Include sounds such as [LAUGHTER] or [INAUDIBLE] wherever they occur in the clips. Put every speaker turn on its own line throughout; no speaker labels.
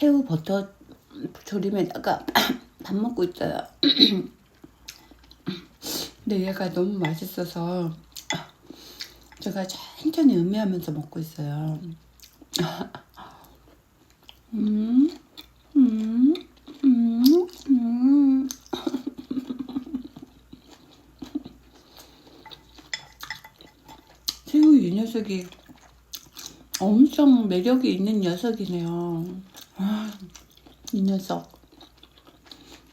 새우 버터 조림에다가 [COUGHS] 밥 먹고 있어요. [COUGHS] 근데 얘가 너무 맛있어서 [COUGHS] 제가 천천히 음미하면서 먹고 있어요. 음, 음, 음, 음. 새우 이 녀석이 엄청 매력이 있는 녀석이네요. 아, 이 녀석.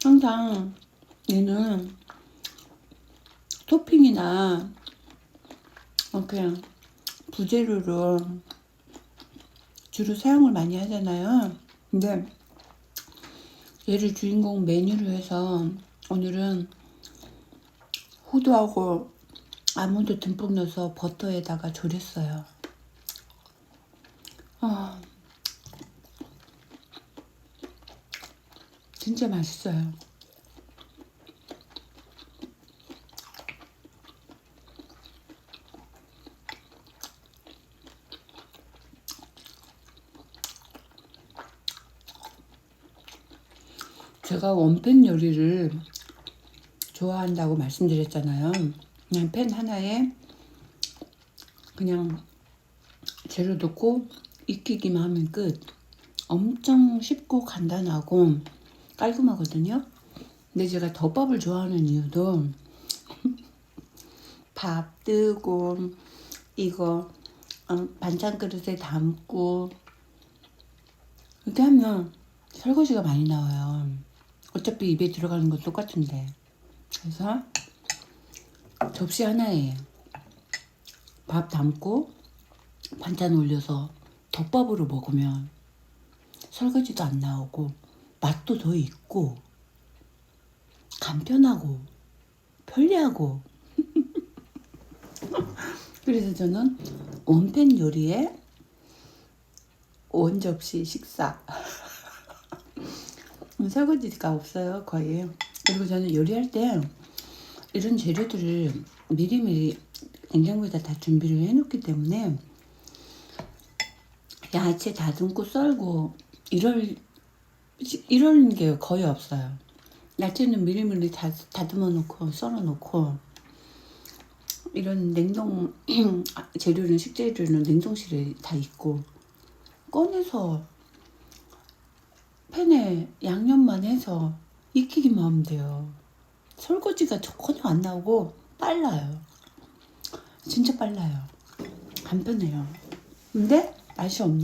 항상 얘는 토핑이나 어, 그냥 부재료로 주로 사용을 많이 하잖아요. 근데 얘를 주인공 메뉴로 해서 오늘은 호두하고 아몬드 듬뿍 넣어서 버터에다가 졸였어요. 아, 진짜 맛있어요. 제가 원팬 요리를 좋아한다고 말씀드렸잖아요. 그냥 팬 하나에 그냥 재료 넣고 익히기만 하면 끝. 엄청 쉽고 간단하고 깔끔하거든요. 근데 제가 덮밥을 좋아하는 이유도 [LAUGHS] 밥 뜨고 이거 어, 반찬 그릇에 담고 이렇게 하면 설거지가 많이 나와요. 어차피 입에 들어가는 건 똑같은데. 그래서 접시 하나에 밥 담고 반찬 올려서 덮밥으로 먹으면 설거지도 안 나오고 맛도 더 있고 간편하고 편리하고. [LAUGHS] 그래서 저는 원팬 요리에 원 접시 식사. [LAUGHS] 설거지가 없어요 거의. 그리고 저는 요리할 때 이런 재료들을 미리미리 냉장고에다 다 준비를 해놓기 때문에 야채 다듬고 썰고 이럴 이런 게 거의 없어요. 야채는 미리미리 다 다듬어 놓고 썰어 놓고 이런 냉동 [CLEARS THROAT] 재료는 식재료는 냉동실에 다 있고 꺼내서 팬에 양념만 해서 익히기만 하면 돼요. 설거지가 전혀 안 나오고 빨라요. 진짜 빨라요. 간편해요. 근데 맛이 없네.